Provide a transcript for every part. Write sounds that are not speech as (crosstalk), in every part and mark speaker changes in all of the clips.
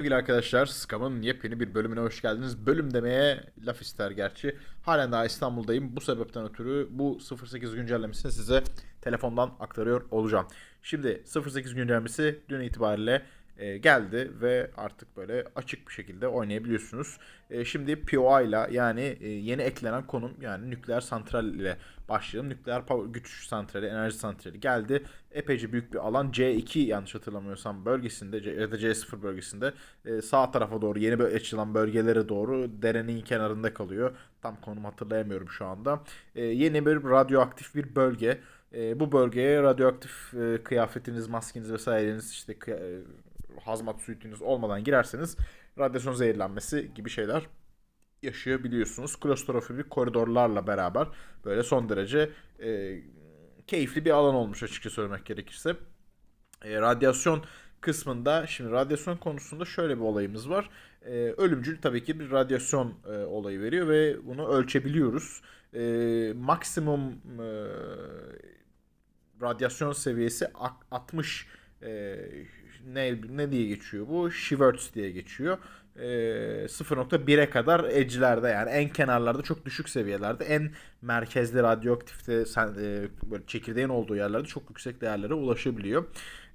Speaker 1: Sevgili arkadaşlar, Scam'ın yepyeni bir bölümüne hoş geldiniz. Bölüm demeye laf ister gerçi. Halen daha İstanbul'dayım. Bu sebepten ötürü bu 08 güncellemesini size telefondan aktarıyor olacağım. Şimdi 08 güncellemesi dün itibariyle e, geldi ve artık böyle açık bir şekilde oynayabiliyorsunuz. E, şimdi POI ile yani e, yeni eklenen konum yani nükleer santral ile başlayalım. Nükleer power, güç santrali, enerji santrali geldi. Epeyce büyük bir alan C2 yanlış hatırlamıyorsam bölgesinde ya da C0 bölgesinde e, sağ tarafa doğru yeni böyle açılan bölgelere doğru derenin kenarında kalıyor. Tam konum hatırlayamıyorum şu anda. E, yeni bir radyoaktif bir bölge. E, bu bölgeye radyoaktif e, kıyafetiniz, maskeniz vesaireniz işte kıya- hazmat suitiniz olmadan girerseniz radyasyon zehirlenmesi gibi şeyler yaşayabiliyorsunuz. Klostrofobik koridorlarla beraber böyle son derece e, keyifli bir alan olmuş açıkça söylemek gerekirse. E, radyasyon kısmında şimdi radyasyon konusunda şöyle bir olayımız var. E, ölümcül tabii ki bir radyasyon e, olayı veriyor ve bunu ölçebiliyoruz. E, maksimum e, radyasyon seviyesi ak- 60 ne ne diye geçiyor bu? Shivers diye geçiyor. E, 0.1'e kadar edge'lerde yani en kenarlarda çok düşük seviyelerde en merkezde radyoaktifte sen, e, böyle çekirdeğin olduğu yerlerde çok yüksek değerlere ulaşabiliyor.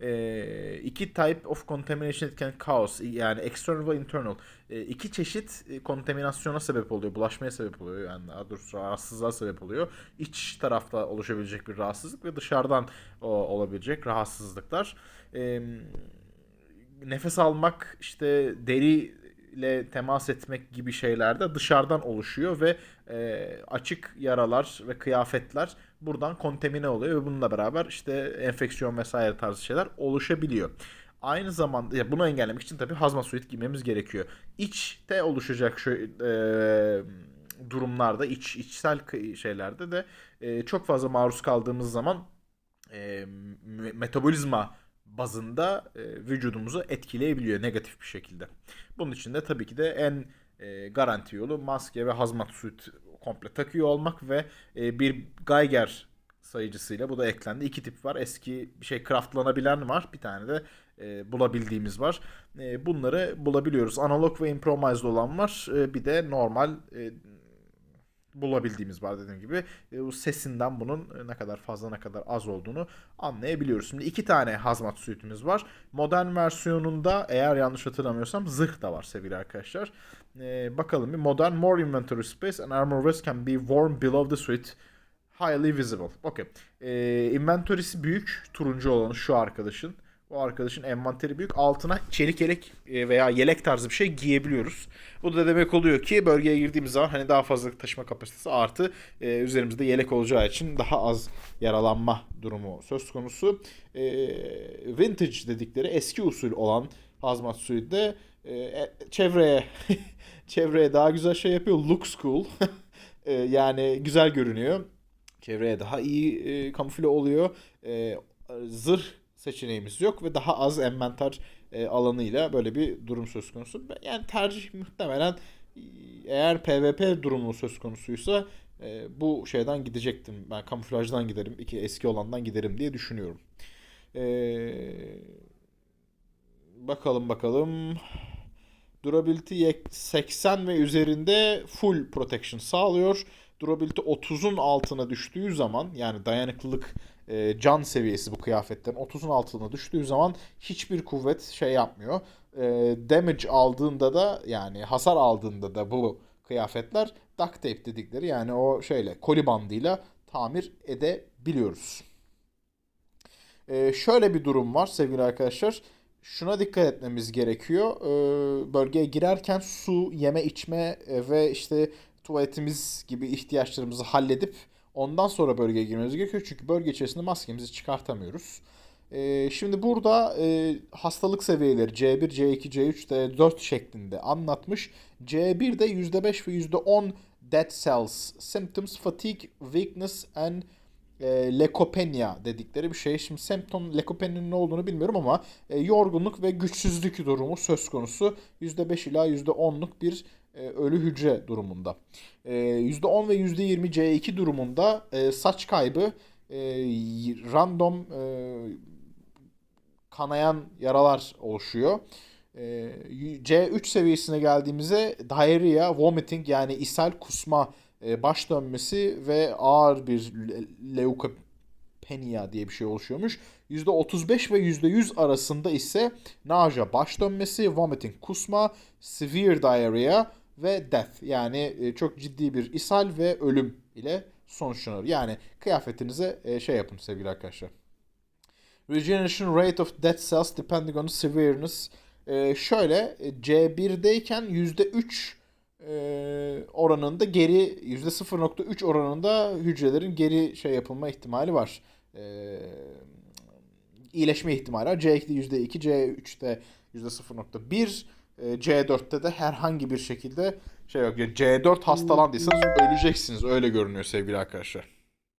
Speaker 1: E, iki type of contamination can cause yani external ve internal e, iki çeşit e, kontaminasyona sebep oluyor, bulaşmaya sebep oluyor yani daha doğrusu rahatsızlığa sebep oluyor. İç tarafta oluşabilecek bir rahatsızlık ve dışarıdan o, olabilecek rahatsızlıklar. E, nefes almak işte deri ile temas etmek gibi şeyler de dışarıdan oluşuyor ve e, açık yaralar ve kıyafetler buradan kontamine oluyor ve bununla beraber işte enfeksiyon vesaire tarzı şeyler oluşabiliyor. Aynı zamanda ya bunu engellemek için tabii hazmat suit giymemiz gerekiyor. İçte oluşacak şu e, durumlarda, iç içsel şeylerde de e, çok fazla maruz kaldığımız zaman e, me- metabolizma bazında e, vücudumuzu etkileyebiliyor negatif bir şekilde. Bunun için de tabii ki de en e, garanti yolu maske ve hazmat suit komple takıyor olmak ve e, bir Geiger sayıcısıyla bu da eklendi. İki tip var. Eski bir şey craftlanabilen var. Bir tane de e, bulabildiğimiz var. E, bunları bulabiliyoruz. Analog ve improvised olan var. E, bir de normal e, bulabildiğimiz var dediğim gibi. E, sesinden bunun ne kadar fazla ne kadar az olduğunu anlayabiliyoruz. Şimdi iki tane hazmat suitimiz var. Modern versiyonunda eğer yanlış hatırlamıyorsam zırh da var sevgili arkadaşlar. E, bakalım bir modern more inventory space and armor vest can be worn below the suit. Highly visible. Okay. E, inventory'si büyük. Turuncu olanı şu arkadaşın. Bu arkadaşın envanteri büyük. Altına çelik yelek e, veya yelek tarzı bir şey giyebiliyoruz. Bu da demek oluyor ki bölgeye girdiğimiz zaman hani daha fazla taşıma kapasitesi artı e, üzerimizde yelek olacağı için daha az yaralanma durumu söz konusu. E, vintage dedikleri eski usul olan hazmat suyu de e, e, çevreye (laughs) çevreye daha güzel şey yapıyor. Looks cool. (laughs) E, yani güzel görünüyor. Çevreye daha iyi e, kamufle oluyor. E, zırh seçeneğimiz yok ve daha az envanter e, alanıyla böyle bir durum söz konusu. Yani tercih muhtemelen eğer PvP durumu söz konusuysa e, bu şeyden gidecektim. Ben kamuflajdan giderim, iki eski olandan giderim diye düşünüyorum. E, bakalım bakalım. Durability yek- 80 ve üzerinde full protection sağlıyor. Durability 30'un altına düştüğü zaman yani dayanıklılık e, can seviyesi bu kıyafetlerin 30'un altına düştüğü zaman hiçbir kuvvet şey yapmıyor. E, damage aldığında da yani hasar aldığında da bu kıyafetler duct tape dedikleri yani o şeyle koli bandıyla tamir edebiliyoruz. E, şöyle bir durum var sevgili arkadaşlar. Şuna dikkat etmemiz gerekiyor. E, bölgeye girerken su, yeme içme ve işte tuvaletimiz gibi ihtiyaçlarımızı halledip ondan sonra bölgeye girmemiz gerekiyor. Çünkü bölge içerisinde maskemizi çıkartamıyoruz. Ee, şimdi burada e, hastalık seviyeleri C1, C2, C3, D4 şeklinde anlatmış. C1'de %5 ve %10 dead cells, symptoms, fatigue, weakness and e, leukopenia dedikleri bir şey. Şimdi symptom leukopenia'nın ne olduğunu bilmiyorum ama e, yorgunluk ve güçsüzlük durumu söz konusu. %5 ila %10'luk bir ölü hücre durumunda. E, %10 ve %20 C2 durumunda e, saç kaybı, e, random e, kanayan yaralar oluşuyor. Ee, C3 seviyesine geldiğimizde diarrhea, vomiting yani ishal, kusma, e, baş dönmesi ve ağır bir le- leukopenia diye bir şey oluşuyormuş. %35 ve %100 arasında ise nausea, baş dönmesi, vomiting, kusma, severe diarrhea ve death yani e, çok ciddi bir ishal ve ölüm ile sonuçlanır. Yani kıyafetinize e, şey yapın sevgili arkadaşlar. Regeneration rate of dead cells depending on severeness. Ee, şöyle e, C1'deyken %3 e, oranında geri %0.3 oranında hücrelerin geri şey yapılma ihtimali var. Ee, iyileşme ihtimali var. C2'de %2, C3'te %0.1, e, C4'te de herhangi bir şekilde şey yok. Yani C4 hastalandıysanız öleceksiniz. Öyle görünüyor sevgili arkadaşlar.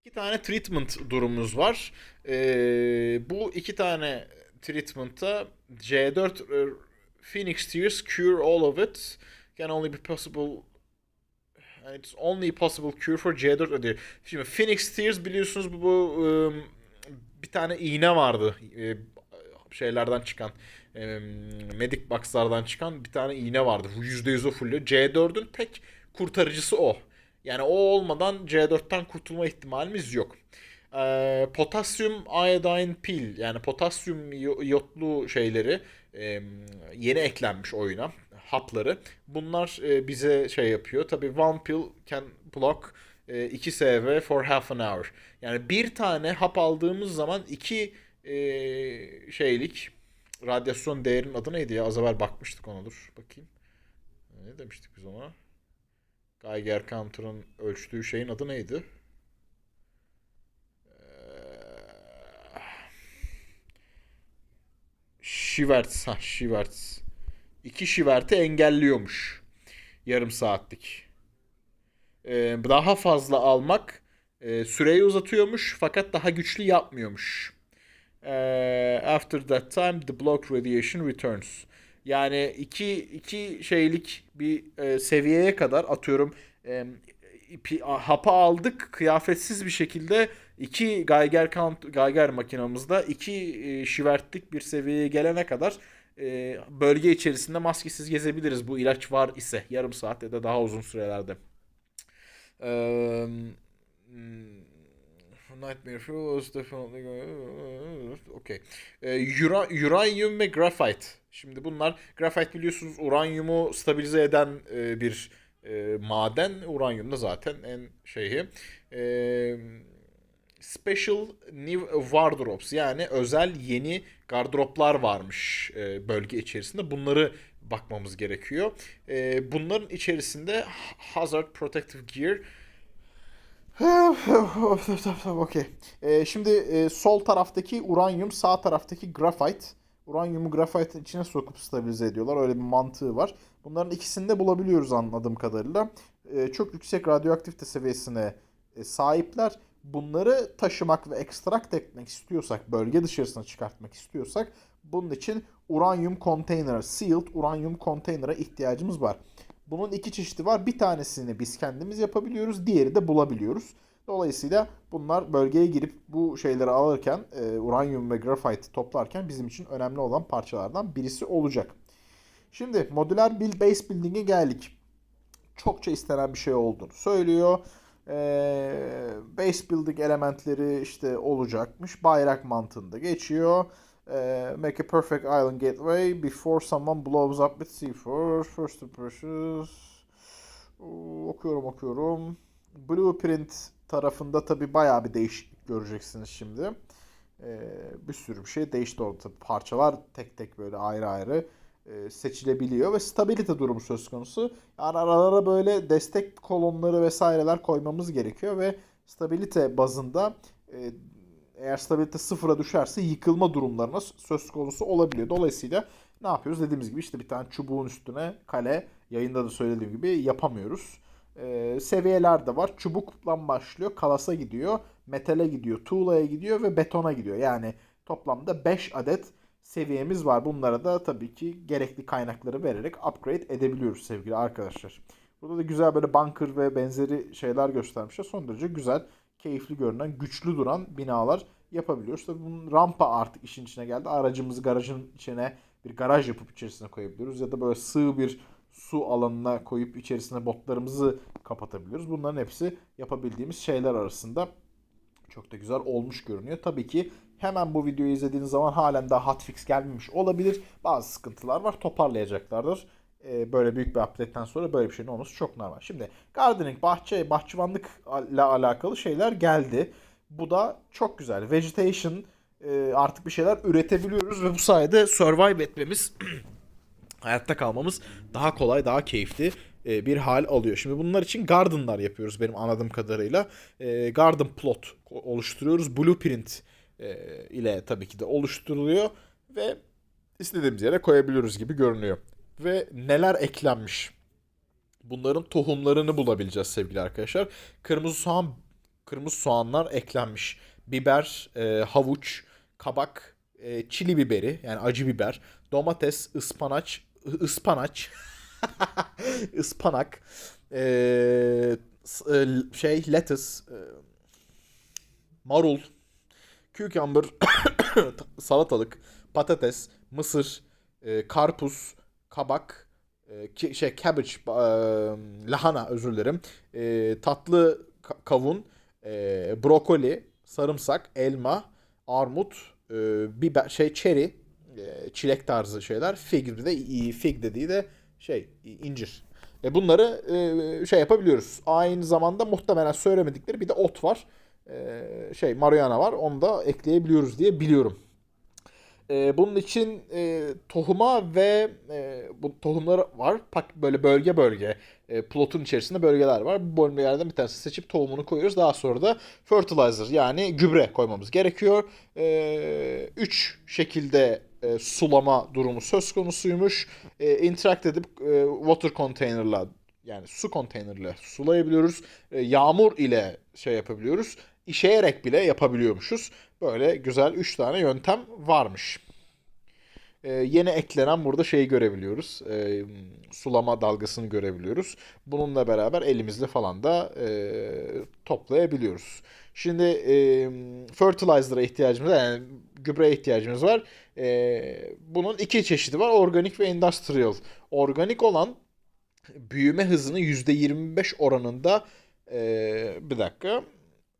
Speaker 1: İki tane treatment durumumuz var. Ee, bu iki tane treatment'ta C4 e, Phoenix Tears cure all of it can only be possible it's only possible cure for C4 ödüyor. Şimdi Phoenix Tears biliyorsunuz bu, bu ım, bir tane iğne vardı. e, şeylerden çıkan e, Medic Box'lardan çıkan bir tane iğne vardı. Bu %100 o fullüyor. C4'ün tek kurtarıcısı o. Yani o olmadan C4'ten kurtulma ihtimalimiz yok. Ee, potasyum iodine pil yani potasyum yo- iyotlu şeyleri e, yeni eklenmiş oyuna hapları. Bunlar e, bize şey yapıyor. Tabii one pill can block e, 2 SV for half an hour. Yani bir tane hap aldığımız zaman iki e, şeylik radyasyon değerinin adı neydi ya? Az evvel bakmıştık ona dur bakayım. Ne demiştik biz ona? Geiger counter'ın ölçtüğü şeyin adı neydi? Ee, Schwartz, ha Schwartz. İki Schwartz'i engelliyormuş. Yarım saatlik. Ee, daha fazla almak e, süreyi uzatıyormuş fakat daha güçlü yapmıyormuş. Ee, after that time the block radiation returns. Yani iki, iki şeylik bir e, seviyeye kadar atıyorum e, ipi, a- hapı aldık kıyafetsiz bir şekilde iki Geiger count Geiger makinamızda iki e, şivertlik bir seviyeye gelene kadar e, bölge içerisinde maskesiz gezebiliriz bu ilaç var ise yarım saat ya da daha uzun sürelerde. Eee hmm, Nightmare Fuel is definitely okay. Ee, ura, uranyum ve grafite. Şimdi bunlar grafite biliyorsunuz uranyumu stabilize eden e, bir e, maden. Uranyum da zaten en şeyi. Ee, Special New Wardrobes yani özel yeni gardıroplar varmış e, bölge içerisinde. Bunları bakmamız gerekiyor. E, bunların içerisinde Hazard Protective Gear Okey. Ee, şimdi e, sol taraftaki uranyum, sağ taraftaki grafite. Uranyumu grafite'in içine sokup stabilize ediyorlar. Öyle bir mantığı var. Bunların ikisini de bulabiliyoruz anladığım kadarıyla. Ee, çok yüksek radyoaktivite seviyesine e, sahipler. Bunları taşımak ve ekstrakt etmek istiyorsak, bölge dışarısına çıkartmak istiyorsak bunun için uranyum konteyner, sealed uranyum konteyner'a ihtiyacımız var. Bunun iki çeşidi var. Bir tanesini biz kendimiz yapabiliyoruz. Diğeri de bulabiliyoruz. Dolayısıyla bunlar bölgeye girip bu şeyleri alırken e, uranyum ve grafite toplarken bizim için önemli olan parçalardan birisi olacak. Şimdi modüler build base building'e geldik. Çokça istenen bir şey olduğunu söylüyor. E, base building elementleri işte olacakmış. Bayrak mantığında geçiyor. E, make a perfect island gateway before someone blows up with C4. First impressions. Okuyorum okuyorum. Blueprint tarafında tabi bayağı bir değişiklik göreceksiniz şimdi. Ee, bir sürü bir şey değişti orada. Tabii parçalar tek tek böyle ayrı ayrı e, seçilebiliyor ve stabilite durumu söz konusu. Yani aralara böyle destek kolonları vesaireler koymamız gerekiyor ve stabilite bazında e, eğer stabilite sıfıra düşerse yıkılma durumlarına söz konusu olabiliyor. Dolayısıyla ne yapıyoruz? Dediğimiz gibi işte bir tane çubuğun üstüne kale yayında da söylediğim gibi yapamıyoruz. Ee, seviyeler de var. Çubukla başlıyor, kalasa gidiyor, metale gidiyor, tuğlaya gidiyor ve betona gidiyor. Yani toplamda 5 adet seviyemiz var. Bunlara da tabii ki gerekli kaynakları vererek upgrade edebiliyoruz sevgili arkadaşlar. Burada da güzel böyle bunker ve benzeri şeyler göstermişler. Son derece güzel, keyifli görünen, güçlü duran binalar yapabiliyoruz. Tabii bunun rampa artık işin içine geldi. Aracımızı garajın içine bir garaj yapıp içerisine koyabiliyoruz. Ya da böyle sığ bir su alanına koyup içerisine botlarımızı kapatabiliyoruz. Bunların hepsi yapabildiğimiz şeyler arasında. Çok da güzel olmuş görünüyor. Tabii ki hemen bu videoyu izlediğiniz zaman halen daha hotfix gelmemiş olabilir. Bazı sıkıntılar var. Toparlayacaklardır. Ee, böyle büyük bir update'ten sonra böyle bir şeyin olması çok normal. Şimdi gardening, bahçe, bahçıvanlık ile alakalı şeyler geldi. Bu da çok güzel. Vegetation e, artık bir şeyler üretebiliyoruz ve bu sayede survive etmemiz (clears throat) hayatta kalmamız daha kolay, daha keyifli e, bir hal alıyor. Şimdi bunlar için gardenlar yapıyoruz benim anladığım kadarıyla. E, garden plot oluşturuyoruz. Blueprint e, ile tabii ki de oluşturuluyor ve istediğimiz yere koyabiliyoruz gibi görünüyor. Ve neler eklenmiş? Bunların tohumlarını bulabileceğiz sevgili arkadaşlar. Kırmızı soğan, kırmızı soğanlar eklenmiş. Biber, e, havuç, kabak, e, çili biberi yani acı biber, domates, ıspanaç, ıspanaç, (laughs) ıspanak, e, e, şey lettuce, e, marul, cucumber, (coughs) salatalık, patates, mısır, e, karpuz, kabak, e, şey cabbage, e, lahana özür dilerim, e, tatlı ka- kavun, e, brokoli, sarımsak, elma, armut, e, biber, şey cherry, e, çilek tarzı şeyler, fig de fig dediği de şey incir. E, bunları e, şey yapabiliyoruz. Aynı zamanda muhtemelen söylemedikleri bir de ot var. E, şey marihuana var. Onu da ekleyebiliyoruz diye biliyorum. E, bunun için e, tohuma ve e, bu tohumlar var. Pak böyle bölge bölge e, plotun içerisinde bölgeler var. Bu bölgelerden bir tanesi seçip tohumunu koyuyoruz. Daha sonra da fertilizer yani gübre koymamız gerekiyor. E, üç şekilde e, sulama durumu söz konusuymuş. E, interact edip e, water container'la yani su konteynerle sulayabiliyoruz. E, yağmur ile şey yapabiliyoruz. İşeyerek bile yapabiliyormuşuz. Böyle güzel 3 tane yöntem varmış. Ee, yeni eklenen burada şeyi görebiliyoruz. Ee, sulama dalgasını görebiliyoruz. Bununla beraber elimizle falan da e, toplayabiliyoruz. Şimdi e, fertilizer'a ihtiyacımız var. Yani gübreye ihtiyacımız var. E, bunun iki çeşidi var. Organik ve industrial. Organik olan büyüme hızını %25 oranında e, bir dakika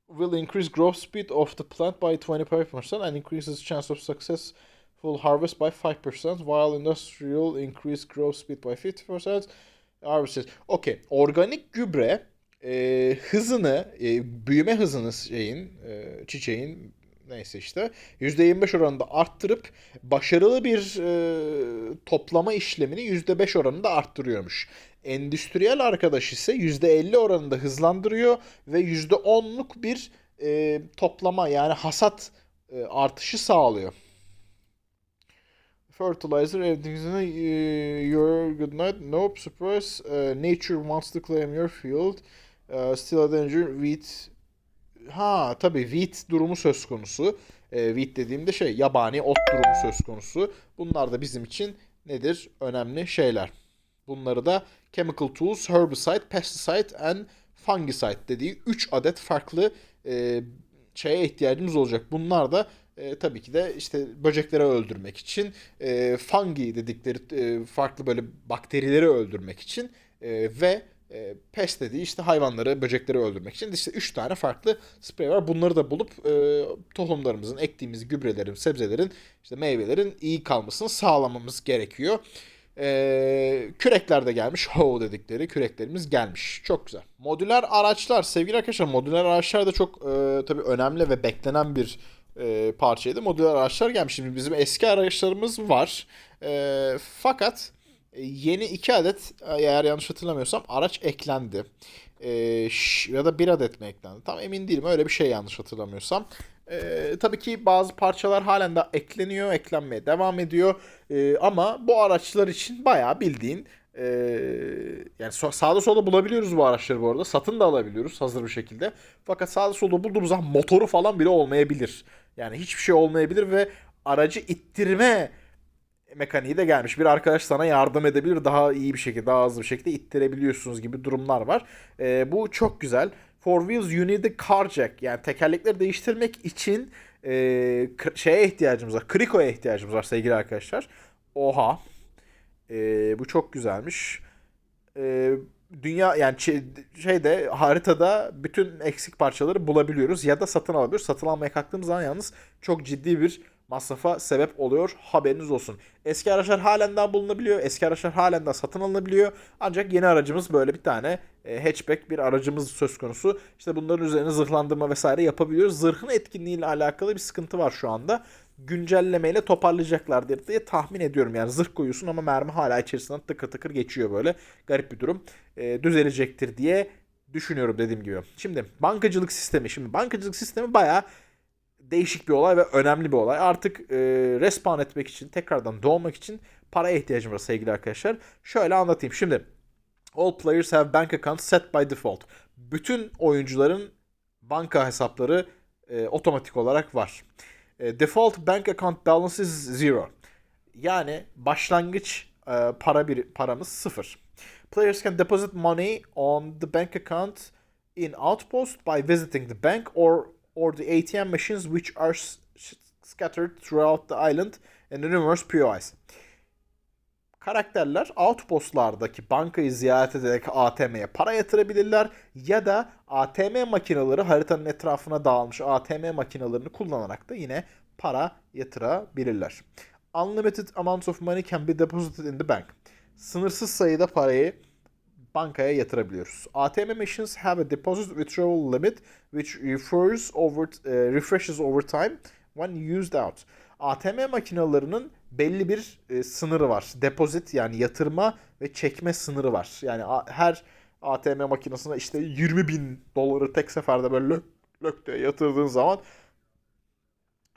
Speaker 1: will increase growth speed of the plant by 25% and increases chance of successful harvest by 5% while industrial increase growth speed by 50% harvest okay organik gübre e, hızını e, büyüme hızını şeyin e, çiçeğin neyse işte %25 oranında arttırıp başarılı bir e, toplama işlemini %5 oranında arttırıyormuş. Endüstriyel arkadaş ise %50 oranında hızlandırıyor ve %10'luk bir e, toplama yani hasat e, artışı sağlıyor. Fertilizer everything's in your good night. Nope, surprise. Uh, nature wants to claim your field. Uh, still a danger. Wheat Ha tabii wheat durumu söz konusu. E, wheat dediğimde şey yabani ot durumu söz konusu. Bunlar da bizim için nedir? Önemli şeyler. Bunları da chemical tools, herbicide, pesticide and fungicide dediği 3 adet farklı e, şeye ihtiyacımız olacak. Bunlar da e, tabii ki de işte böcekleri öldürmek için, e, fungi dedikleri e, farklı böyle bakterileri öldürmek için e, ve e, pest dediği işte hayvanları, böcekleri öldürmek için işte 3 tane farklı sprey var. Bunları da bulup e, tohumlarımızın, ektiğimiz gübrelerin, sebzelerin, işte meyvelerin iyi kalmasını sağlamamız gerekiyor. E, kürekler de gelmiş. Ho dedikleri küreklerimiz gelmiş. Çok güzel. Modüler araçlar. Sevgili arkadaşlar modüler araçlar da çok e, tabii önemli ve beklenen bir e, parçaydı. Modüler araçlar gelmiş. Şimdi bizim eski araçlarımız var. E, fakat yeni iki adet eğer yanlış hatırlamıyorsam araç eklendi. E, ya da bir adet mi eklendi? Tam emin değilim. Öyle bir şey yanlış hatırlamıyorsam. E, tabii ki bazı parçalar halen de ekleniyor, eklenmeye devam ediyor. E, ama bu araçlar için bayağı bildiğin e, yani sağda solda bulabiliyoruz bu araçları bu arada. Satın da alabiliyoruz hazır bir şekilde. Fakat sağda solda bulduğumuz zaman motoru falan bile olmayabilir. Yani hiçbir şey olmayabilir ve aracı ittirme mekaniği de gelmiş. Bir arkadaş sana yardım edebilir. Daha iyi bir şekilde, daha hızlı bir şekilde ittirebiliyorsunuz gibi durumlar var. Ee, bu çok güzel. Four wheels you need a car jack. Yani tekerlekleri değiştirmek için e, şeye ihtiyacımız var. Krikoya ihtiyacımız var sevgili arkadaşlar. Oha. Ee, bu çok güzelmiş. Ee, dünya yani şeyde haritada bütün eksik parçaları bulabiliyoruz ya da satın alabiliyoruz. Satın almaya kalktığımız zaman yalnız çok ciddi bir masrafa sebep oluyor. Haberiniz olsun. Eski araçlar halen daha bulunabiliyor. Eski araçlar halen daha satın alınabiliyor. Ancak yeni aracımız böyle bir tane e, hatchback bir aracımız söz konusu. İşte bunların üzerine zırhlandırma vesaire yapabiliyoruz. Zırhın etkinliğiyle alakalı bir sıkıntı var şu anda. Güncellemeyle toparlayacaklardır diye tahmin ediyorum. Yani zırh koyuyorsun ama mermi hala içerisinden tıkır tıkır geçiyor böyle. Garip bir durum. E, düzelecektir diye düşünüyorum dediğim gibi. Şimdi bankacılık sistemi. Şimdi bankacılık sistemi bayağı değişik bir olay ve önemli bir olay. Artık e, respawn etmek için, tekrardan doğmak için paraya ihtiyacım var sevgili arkadaşlar. Şöyle anlatayım. Şimdi all players have bank accounts set by default. Bütün oyuncuların banka hesapları e, otomatik olarak var. E, default bank account balance is zero. Yani başlangıç e, para bir paramız sıfır. Players can deposit money on the bank account in outpost by visiting the bank or or the ATM machines which are scattered throughout the island and numerous POIs. Karakterler outpostlardaki bankayı ziyaret ederek ATM'ye para yatırabilirler ya da ATM makineleri haritanın etrafına dağılmış ATM makinelerini kullanarak da yine para yatırabilirler. Unlimited amounts of money can be deposited in the bank. Sınırsız sayıda parayı bankaya yatırabiliyoruz. ATM machines have a deposit withdrawal limit which refers over e, refreshes over time when used out. ATM makinelerinin belli bir e, sınırı var. Depozit yani yatırma ve çekme sınırı var. Yani a- her ATM makinesine işte 20 bin doları tek seferde böyle lök, diye yatırdığın zaman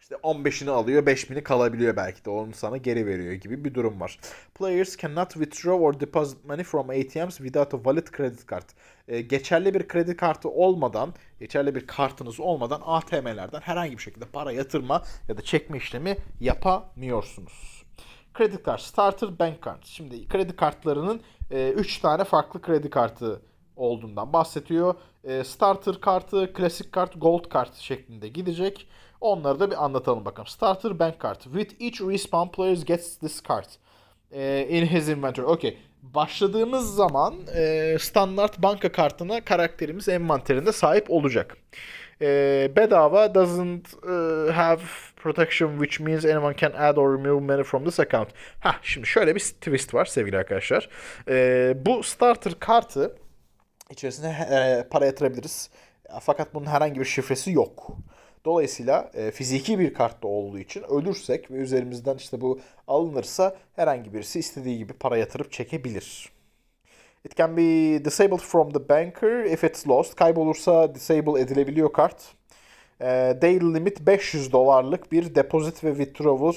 Speaker 1: işte 15'ini alıyor, 5.000'i kalabiliyor belki de. Onu sana geri veriyor gibi bir durum var. Players cannot withdraw or deposit money from ATMs without a valid credit card. Ee, geçerli bir kredi kartı olmadan, geçerli bir kartınız olmadan ATM'lerden herhangi bir şekilde para yatırma ya da çekme işlemi yapamıyorsunuz. Kredi kart, starter bank card. Şimdi kredi kartlarının 3 tane farklı kredi kartı olduğundan bahsediyor. E, starter kartı, klasik kart, gold kart şeklinde gidecek. Onları da bir anlatalım bakalım. Starter bank card. With each respawn players gets this card. E, in his inventory. Okay. Başladığımız zaman e, standart banka kartına karakterimiz envanterinde sahip olacak. E, bedava doesn't e, have protection which means anyone can add or remove money from this account. Ha şimdi şöyle bir twist var sevgili arkadaşlar. E, bu starter kartı içerisine para yatırabiliriz. Fakat bunun herhangi bir şifresi yok. Dolayısıyla e, fiziki bir kartta olduğu için ölürsek ve üzerimizden işte bu alınırsa herhangi birisi istediği gibi para yatırıp çekebilir. It can be disabled from the banker if it's lost. Kaybolursa disable edilebiliyor kart. E, daily limit 500 dolarlık bir deposit ve withdrawal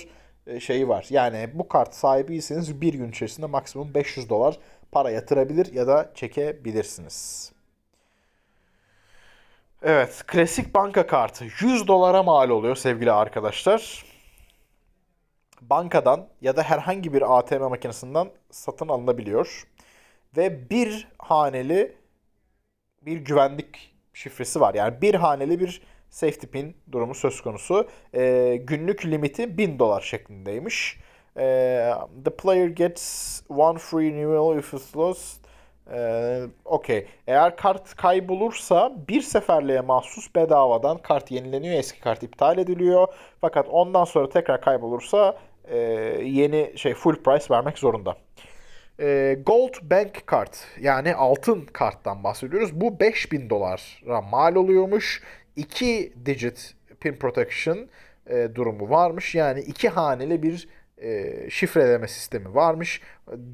Speaker 1: e, şeyi var. Yani bu kart sahibiyseniz bir gün içerisinde maksimum 500 dolar para yatırabilir ya da çekebilirsiniz. Evet, klasik banka kartı 100 dolara mal oluyor sevgili arkadaşlar. Bankadan ya da herhangi bir ATM makinesinden satın alınabiliyor. Ve bir haneli bir güvenlik şifresi var. Yani bir haneli bir safety pin durumu söz konusu. Ee, günlük limiti 1000 dolar şeklindeymiş. Ee, the player gets one free renewal if it's lost. Ee, Okey. Eğer kart kaybolursa bir seferliğe mahsus bedavadan kart yenileniyor. Eski kart iptal ediliyor. Fakat ondan sonra tekrar kaybolursa e, yeni şey full price vermek zorunda. E, Gold Bank Card yani altın karttan bahsediyoruz. Bu 5000 dolara mal oluyormuş. 2 digit pin protection e, durumu varmış. Yani iki haneli bir e, şifreleme sistemi varmış.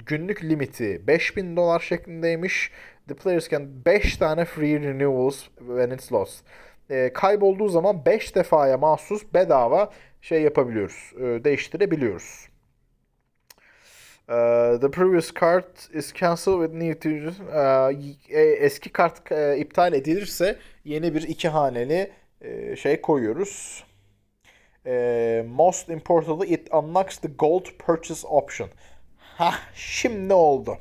Speaker 1: Günlük limiti 5000 dolar şeklindeymiş. The players can 5 tane free renewals when it's lost. E, kaybolduğu zaman 5 defaya mahsus bedava şey yapabiliyoruz. E, değiştirebiliyoruz. Uh, the previous card is cancelled with new to uh, y- e, eski kart e, iptal edilirse yeni bir iki haneli e, şey koyuyoruz. E, most importantly it unlocks the gold purchase option. Ha şimdi oldu.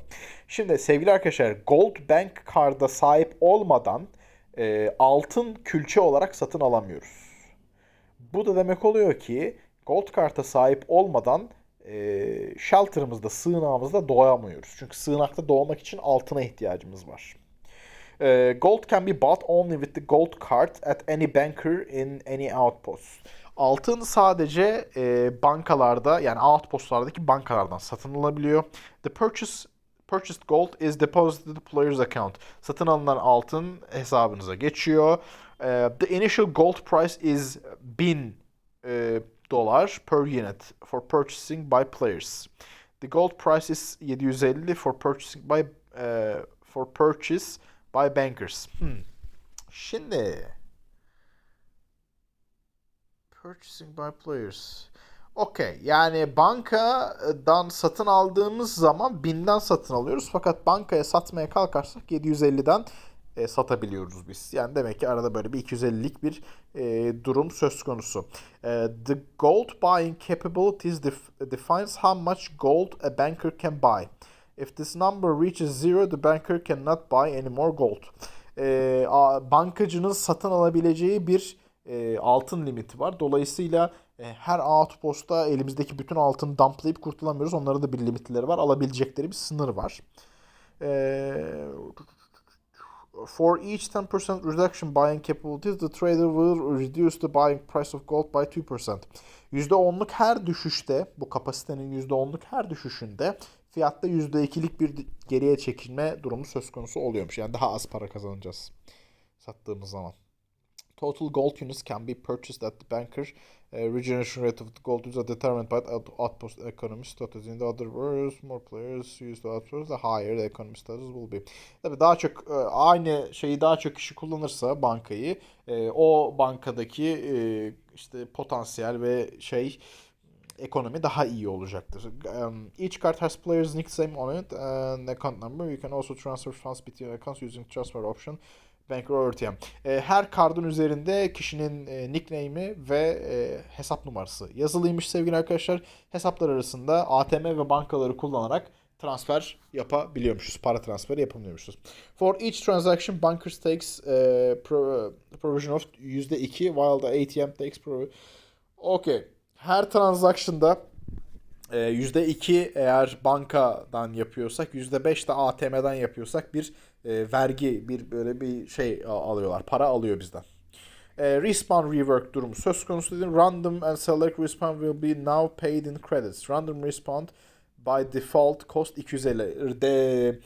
Speaker 1: Şimdi sevgili arkadaşlar Gold Bank karda sahip olmadan e, altın külçe olarak satın alamıyoruz. Bu da demek oluyor ki Gold karta sahip olmadan e, shelter'ımızda, sığınağımızda doğamıyoruz. Çünkü sığınakta doğmak için altına ihtiyacımız var. E, gold can be bought only with the gold card at any banker in any outpost. Altın sadece e, bankalarda yani outpostlardaki bankalardan satın alınabiliyor. The purchase purchased gold is deposited to player's account. Satın alınan altın hesabınıza geçiyor. E, the initial gold price is 1000 e, dolar per unit for purchasing by players. The gold price is 750 for purchasing by e, for purchase by bankers. Hmm. Şimdi purchasing by players. Okey. Yani bankadan satın aldığımız zaman 1000'den satın alıyoruz. Fakat bankaya satmaya kalkarsak 750'den e, satabiliyoruz biz. Yani demek ki arada böyle bir 250'lik bir e, durum söz konusu. E, the gold buying capabilities def- defines how much gold a banker can buy. If this number reaches zero, the banker cannot buy any more gold. E, a, bankacının satın alabileceği bir e, altın limiti var. Dolayısıyla e, her outpost'ta elimizdeki bütün altını dumplayıp kurtulamıyoruz. Onların da bir limitleri var. Alabilecekleri bir sınır var. E, For each 10% reduction buying capabilities, the trader will reduce the buying price of gold by 2%. %10'luk her düşüşte, bu kapasitenin %10'luk her düşüşünde fiyatta %2'lik bir geriye çekilme durumu söz konusu oluyormuş. Yani daha az para kazanacağız sattığımız zaman. Total gold units can be purchased at the banker. Uh, regeneration rate of the gold is determined by the outpost economy status. In other words, more players use the outpost, the higher the economy status will be. Tabii daha çok e, aynı şeyi daha çok kişi kullanırsa bankayı e, o bankadaki e, işte potansiyel ve şey ekonomi daha iyi olacaktır. Um, each card has player's nickname on it and account number. You can also transfer funds between accounts using transfer option. Banker or ATM. E, her kardın üzerinde kişinin e, nickname'i ve e, hesap numarası yazılıymış sevgili arkadaşlar. Hesaplar arasında ATM ve bankaları kullanarak transfer yapabiliyormuşuz. Para transferi yapabiliyormuşuz. For each transaction, bankers takes e, pro, provision of %2 while the ATM takes pro... Okay. Her transaction'da %2 eğer bankadan yapıyorsak, %5 de ATM'den yapıyorsak bir e, vergi, bir böyle bir şey alıyorlar. Para alıyor bizden. E, respawn rework durumu söz konusu değil. Random and select respawn will be now paid in credits. Random respawn by default cost 250. De,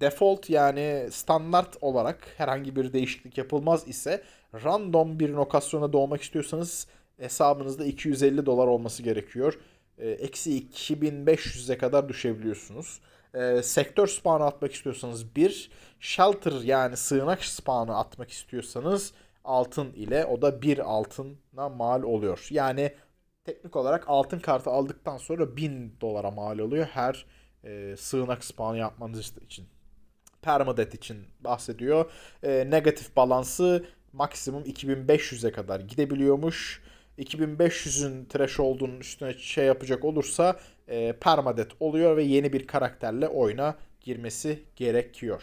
Speaker 1: default yani standart olarak herhangi bir değişiklik yapılmaz ise random bir lokasyona doğmak istiyorsanız hesabınızda 250 dolar olması gerekiyor. E, eksi 2500'e kadar düşebiliyorsunuz. E, sektör spawn'ı atmak istiyorsanız 1. Shelter yani sığınak spawn'ı atmak istiyorsanız altın ile o da 1 altına mal oluyor. Yani teknik olarak altın kartı aldıktan sonra 1000 dolara mal oluyor her e, sığınak spawn'ı yapmanız için. Permadeath için bahsediyor. E, negatif balansı maksimum 2500'e kadar gidebiliyormuş. 2500'ün trash olduğunun üstüne şey yapacak olursa e, permadeath oluyor ve yeni bir karakterle oyuna girmesi gerekiyor.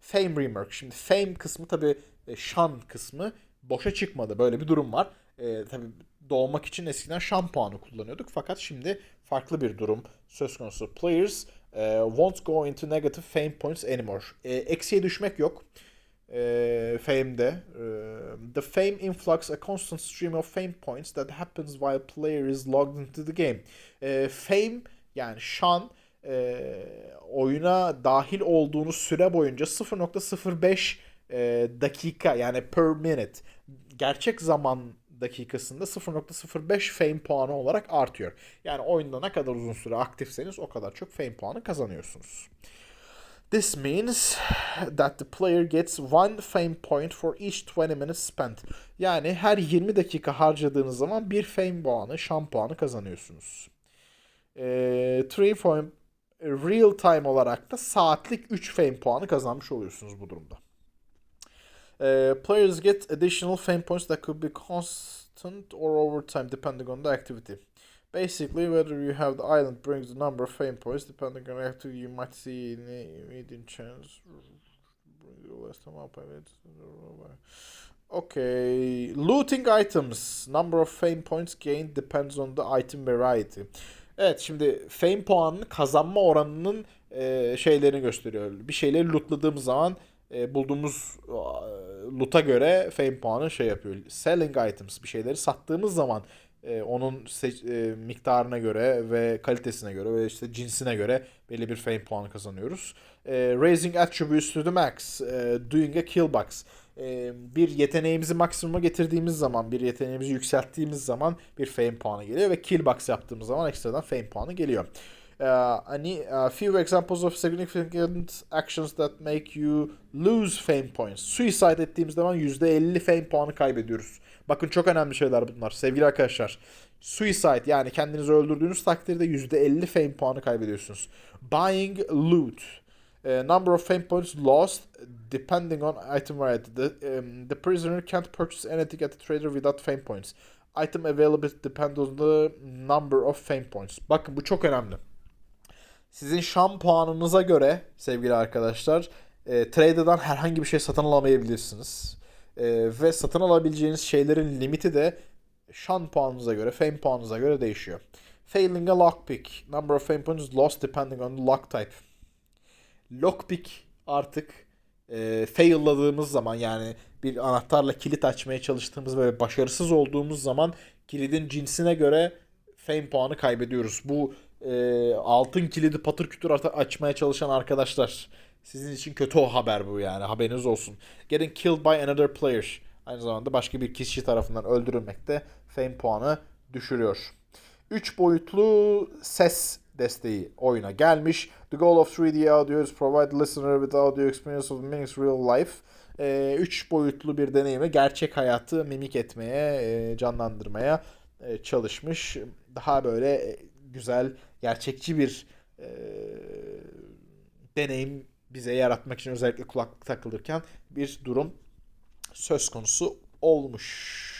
Speaker 1: Fame Remark. Şimdi Fame kısmı tabi e, şan kısmı boşa çıkmadı. Böyle bir durum var. E, tabi doğmak için eskiden şan puanı kullanıyorduk. Fakat şimdi farklı bir durum söz konusu. Players e, won't go into negative fame points anymore. E, eksiye düşmek yok e, Fame'de. E, the Fame influx a constant stream of fame points that happens while player is logged into the game. E, fame yani şan e, oyuna dahil olduğunuz süre boyunca 0.05 e, dakika yani per minute gerçek zaman dakikasında 0.05 fame puanı olarak artıyor. Yani oyunda ne kadar uzun süre aktifseniz o kadar çok fame puanı kazanıyorsunuz. This means that the player gets one fame point for each 20 minutes spent. Yani her 20 dakika harcadığınız zaman bir fame puanı, şan puanı kazanıyorsunuz. Ee, three fame, real time olarak da saatlik 3 fame puanı kazanmış oluyorsunuz bu durumda. Uh, players get additional fame points that could be constant or over time depending on the activity. Basically, whether you have the island brings the number of fame points, depending on activity you might see in a median chance. Last time up, Okay, looting items. Number of fame points gained depends on the item variety. Evet şimdi fame puanının kazanma oranının e, şeylerini gösteriyor. Bir şeyleri lootladığımız zaman e, bulduğumuz e, loot'a göre fame puanı şey yapıyor. Selling items bir şeyleri sattığımız zaman e, onun e, miktarına göre ve kalitesine göre ve işte cinsine göre belli bir fame puanı kazanıyoruz. E, raising attributes to the max, e, doing a kill box. E, bir yeteneğimizi maksimuma getirdiğimiz zaman, bir yeteneğimizi yükselttiğimiz zaman bir fame puanı geliyor ve kill box yaptığımız zaman ekstradan fame puanı geliyor. Uh, hani uh, few examples of significant actions that make you lose fame points. Suicide ettiğimiz zaman %50 fame puanı kaybediyoruz. Bakın çok önemli şeyler bunlar sevgili arkadaşlar. Suicide yani kendinizi öldürdüğünüz takdirde %50 fame puanı kaybediyorsunuz. Buying loot. Uh, number of fame points lost depending on item variety. The, um, the prisoner can't purchase anything at the trader without fame points. Item availability depends on the number of fame points. Bakın bu çok önemli. Sizin şan puanınıza göre sevgili arkadaşlar e, trader'dan herhangi bir şey satın alamayabilirsiniz. E, ve satın alabileceğiniz şeylerin limiti de şan puanınıza göre, fame puanınıza göre değişiyor. Failing a lockpick. Number of fame points lost depending on the lock type. Lockpick artık e, fail'ladığımız zaman yani bir anahtarla kilit açmaya çalıştığımız ve başarısız olduğumuz zaman kilidin cinsine göre fame puanı kaybediyoruz. Bu e, altın kilidi patır kütür açmaya çalışan arkadaşlar sizin için kötü o haber bu yani haberiniz olsun. Getting killed by another player aynı zamanda başka bir kişi tarafından öldürülmek de fame puanı düşürüyor. 3 boyutlu ses desteği oyuna gelmiş. The goal of 3D audio is provide listener with audio experience of mimics real life. 3 boyutlu bir deneyimi gerçek hayatı mimik etmeye, e, canlandırmaya e, çalışmış. Daha böyle e, güzel, gerçekçi bir e, deneyim bize yaratmak için özellikle kulaklık takılırken bir durum söz konusu olmuş.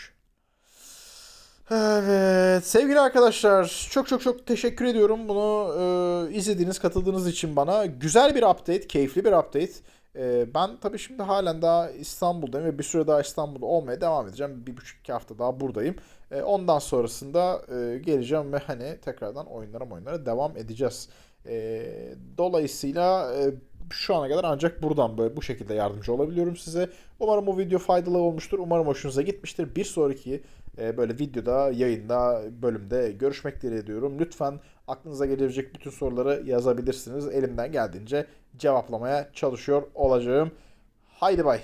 Speaker 1: Evet sevgili arkadaşlar çok çok çok teşekkür ediyorum. Bunu e, izlediğiniz katıldığınız için bana. Güzel bir update keyifli bir update E, ben tabii şimdi halen daha İstanbul'dayım ve bir süre daha İstanbul'da olmaya devam edeceğim bir buçuk iki hafta daha buradayım E, ondan sonrasında e, geleceğim ve hani tekrardan oyunlara oyunlara devam edeceğiz E, dolayısıyla e, şu ana kadar ancak buradan böyle bu şekilde yardımcı olabiliyorum size. Umarım bu video faydalı olmuştur. Umarım hoşunuza gitmiştir. Bir sonraki böyle videoda, yayında, bölümde görüşmek dileğiyle diyorum. Lütfen aklınıza gelebilecek bütün soruları yazabilirsiniz. Elimden geldiğince cevaplamaya çalışıyor olacağım. Haydi bay.